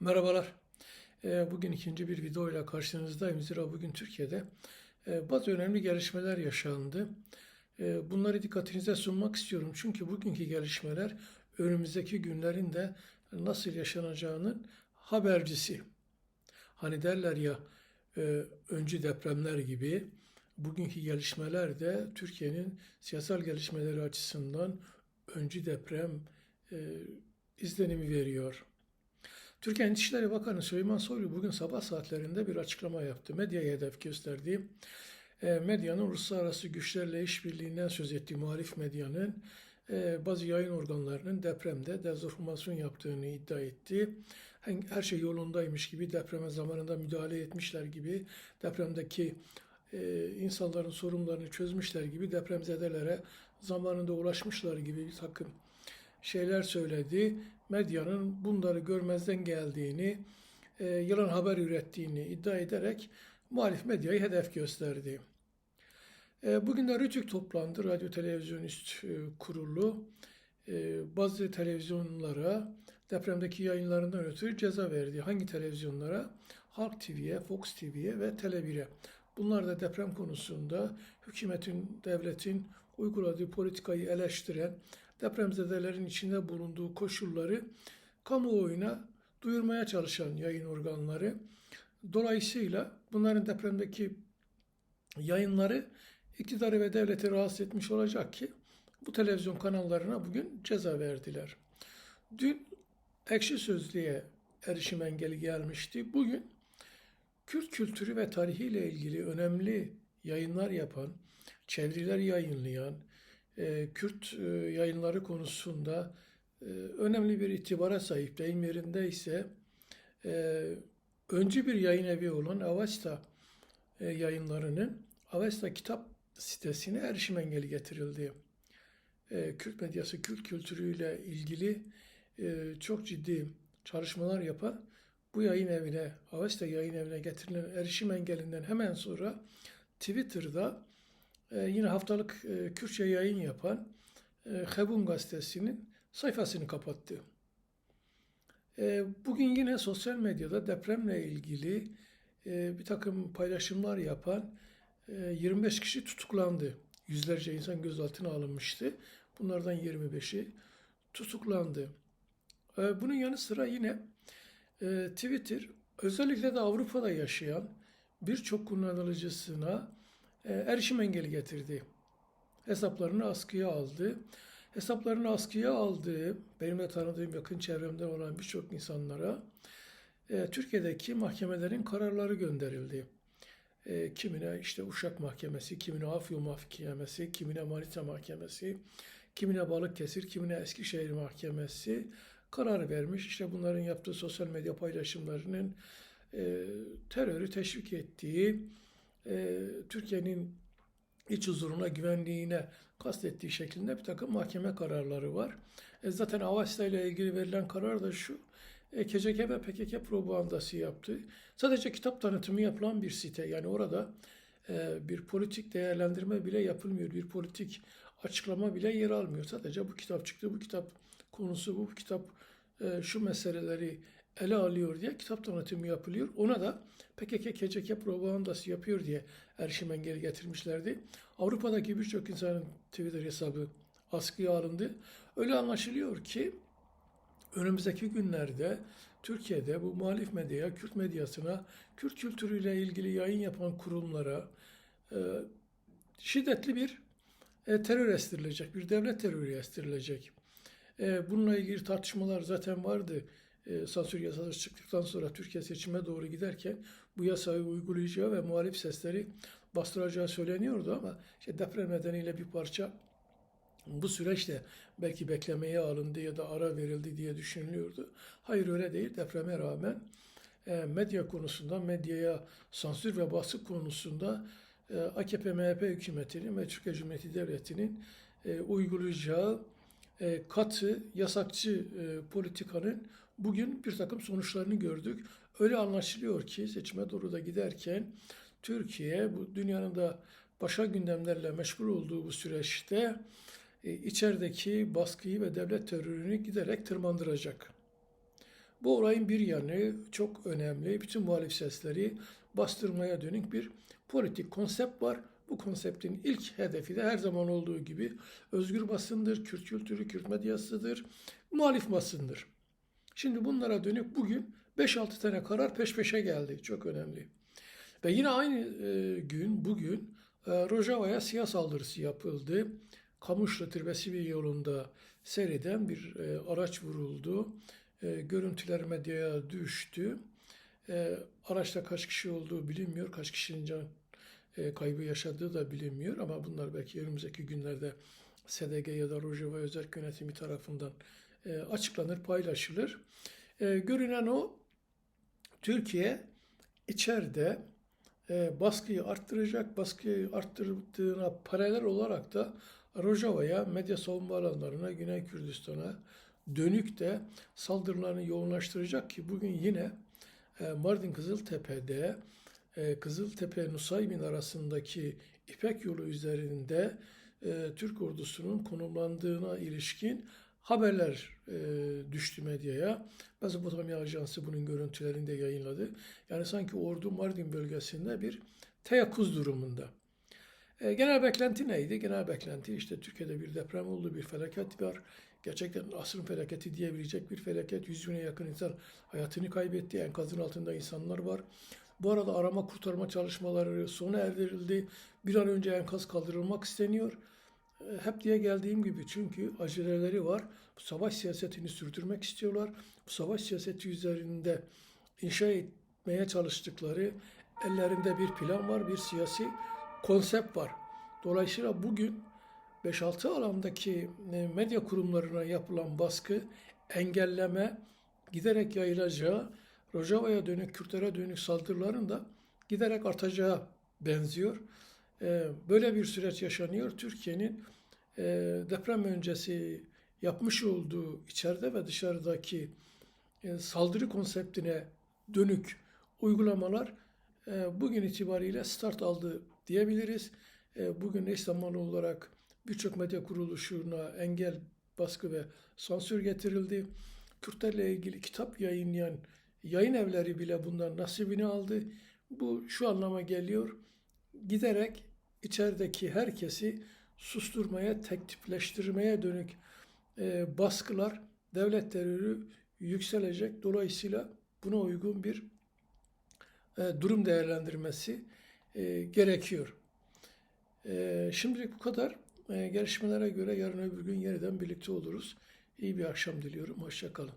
Merhabalar. Ee, Bugün ikinci bir video ile karşınızdayım. Zira bugün Türkiye'de e, bazı önemli gelişmeler yaşandı. E, Bunları dikkatinize sunmak istiyorum. Çünkü bugünkü gelişmeler önümüzdeki günlerin de nasıl yaşanacağının habercisi. Hani derler ya e, öncü depremler gibi bugünkü gelişmeler de Türkiye'nin siyasal gelişmeleri açısından öncü deprem izlenimi veriyor. Türkiye İçişleri Bakanı Süleyman Soylu bugün sabah saatlerinde bir açıklama yaptı. Medyaya hedef gösterdiği, e, medyanın uluslararası güçlerle işbirliğinden söz ettiği muhalif medyanın e, bazı yayın organlarının depremde dezenformasyon yaptığını iddia etti. Her şey yolundaymış gibi depreme zamanında müdahale etmişler gibi depremdeki e, insanların sorunlarını çözmüşler gibi depremzedelere zamanında ulaşmışlar gibi bir takım şeyler söyledi. Medyanın bunları görmezden geldiğini, e, yalan haber ürettiğini iddia ederek muhalif medyayı hedef gösterdi. E, bugün de Rütük toplandı, Radyo Televizyon Üst e, Kurulu. E, bazı televizyonlara depremdeki yayınlarından ötürü ceza verdi. Hangi televizyonlara? Halk TV'ye, Fox TV'ye ve Tele1'e. Bunlar da deprem konusunda hükümetin, devletin uyguladığı politikayı eleştiren, depremzedelerin içinde bulunduğu koşulları kamuoyuna duyurmaya çalışan yayın organları. Dolayısıyla bunların depremdeki yayınları iktidarı ve devleti rahatsız etmiş olacak ki bu televizyon kanallarına bugün ceza verdiler. Dün ekşi sözlüğe erişim engeli gelmişti. Bugün Kürt kültürü ve tarihiyle ilgili önemli yayınlar yapan, çeviriler yayınlayan, Kürt e, yayınları konusunda e, önemli bir itibara sahip. Deyim yerinde ise e, öncü bir yayın evi olan Avesta e, yayınlarının Avesta kitap sitesine erişim engeli getirildi. E, Kürt medyası, Kürt kültürüyle ilgili e, çok ciddi çalışmalar yapan bu yayın evine, Avesta yayın evine getirilen erişim engelinden hemen sonra Twitter'da e, yine haftalık e, Kürtçe yayın yapan e, Hebun gazetesinin sayfasını kapattı. E, bugün yine sosyal medyada depremle ilgili e, bir takım paylaşımlar yapan e, 25 kişi tutuklandı. Yüzlerce insan gözaltına alınmıştı. Bunlardan 25'i tutuklandı. Bunun yanı sıra yine Twitter özellikle de Avrupa'da yaşayan birçok kullanıcısına erişim engeli getirdi. Hesaplarını askıya aldı. Hesaplarını askıya aldığı, benim de tanıdığım yakın çevremde olan birçok insanlara e, Türkiye'deki mahkemelerin kararları gönderildi. E, kimine işte Uşak Mahkemesi, kimine Afyon Mahkemesi, kimine Manisa Mahkemesi, kimine Balıkesir, kimine Eskişehir Mahkemesi karar vermiş. İşte bunların yaptığı sosyal medya paylaşımlarının e, terörü teşvik ettiği, e, Türkiye'nin iç huzuruna, güvenliğine kastettiği şeklinde bir takım mahkeme kararları var. E, zaten Avesta ile ilgili verilen karar da şu, e, KCK ve PKK propagandası yaptı. Sadece kitap tanıtımı yapılan bir site. Yani orada e, bir politik değerlendirme bile yapılmıyor. Bir politik açıklama bile yer almıyor. Sadece bu kitap çıktı, bu kitap konusu, bu kitap e, şu meseleleri ele alıyor diye kitap tanıtımı yapılıyor. Ona da PKK, KCK propagandası yapıyor diye erişim engeli getirmişlerdi. Avrupa'daki birçok insanın Twitter hesabı askıya alındı. Öyle anlaşılıyor ki önümüzdeki günlerde Türkiye'de bu muhalif medyaya, Kürt medyasına, Kürt kültürüyle ilgili yayın yapan kurumlara e, şiddetli bir e, terör estirilecek, bir devlet terörü estirilecek. E, bununla ilgili tartışmalar zaten vardı e, sansür yasası çıktıktan sonra Türkiye seçime doğru giderken bu yasayı uygulayacağı ve muhalif sesleri bastıracağı söyleniyordu ama işte deprem nedeniyle bir parça bu süreçte belki beklemeye alındı ya da ara verildi diye düşünülüyordu. Hayır öyle değil. Depreme rağmen e, medya konusunda, medyaya sansür ve baskı konusunda e, AKP-MHP hükümetinin ve Türkiye Cumhuriyeti Devleti'nin e, uygulayacağı katı, yasakçı politikanın bugün bir takım sonuçlarını gördük. Öyle anlaşılıyor ki seçime doğru da giderken Türkiye bu dünyanın da başka gündemlerle meşgul olduğu bu süreçte e, içerideki baskıyı ve devlet terörünü giderek tırmandıracak. Bu olayın bir yanı çok önemli. Bütün muhalif sesleri bastırmaya dönük bir politik konsept var. Bu konseptin ilk hedefi de her zaman olduğu gibi özgür basındır, Kürt kültürü, Kürt medyasıdır, muhalif basındır. Şimdi bunlara dönük bugün 5-6 tane karar peş peşe geldi. Çok önemli. Ve yine aynı e, gün, bugün e, Rojava'ya siyah saldırısı yapıldı. Kamışlı Tirvesivi yolunda seyreden bir e, araç vuruldu. Görüntüler medyaya düştü. Araçta kaç kişi olduğu bilinmiyor. Kaç kişinin can kaybı yaşadığı da bilinmiyor. Ama bunlar belki önümüzdeki günlerde SDG ya da Rojava özel yönetimi tarafından e, açıklanır, paylaşılır. E, görünen o Türkiye içeride e, baskıyı arttıracak. Baskıyı arttırdığına paralel olarak da Rojava'ya, medya savunma alanlarına, Güney Kürdistan'a dönük de saldırılarını yoğunlaştıracak ki bugün yine Mardin Kızıltepe'de Kızıltepe Nusaybin arasındaki İpek yolu üzerinde Türk ordusunun konumlandığına ilişkin haberler e, düştü medyaya. Mezopotamya Ajansı bunun görüntülerini de yayınladı. Yani sanki ordu Mardin bölgesinde bir teyakkuz durumunda. E, genel beklenti neydi? Genel beklenti işte Türkiye'de bir deprem oldu, bir felaket var. Gerçekten asrın felaketi diyebilecek bir felaket. Yüz bine yakın insan hayatını kaybetti. Enkazın altında insanlar var. Bu arada arama kurtarma çalışmaları sona erdirildi. Bir an önce enkaz kaldırılmak isteniyor. Hep diye geldiğim gibi çünkü aceleleri var. Savaş siyasetini sürdürmek istiyorlar. Bu savaş siyaseti üzerinde inşa etmeye çalıştıkları ellerinde bir plan var, bir siyasi konsept var. Dolayısıyla bugün 5-6 alandaki e, medya kurumlarına yapılan baskı, engelleme, giderek yayılacağı, Rojava'ya dönük, Kürtlere dönük saldırıların da giderek artacağı benziyor. E, Böyle bir süreç yaşanıyor. Türkiye'nin e, deprem öncesi yapmış olduğu içeride ve dışarıdaki e, saldırı konseptine dönük uygulamalar e, bugün itibariyle start aldı diyebiliriz. Bugün eş zamanlı olarak birçok medya kuruluşuna engel, baskı ve sansür getirildi. Kürtlerle ilgili kitap yayınlayan yayın evleri bile bundan nasibini aldı. Bu şu anlama geliyor. Giderek içerideki herkesi susturmaya, tektipleştirmeye dönük e, baskılar, devlet terörü yükselecek. Dolayısıyla buna uygun bir e, durum değerlendirmesi e, gerekiyor. E, şimdilik bu kadar. E, gelişmelere göre yarın öbür gün yeniden birlikte oluruz. İyi bir akşam diliyorum. Hoşça kalın.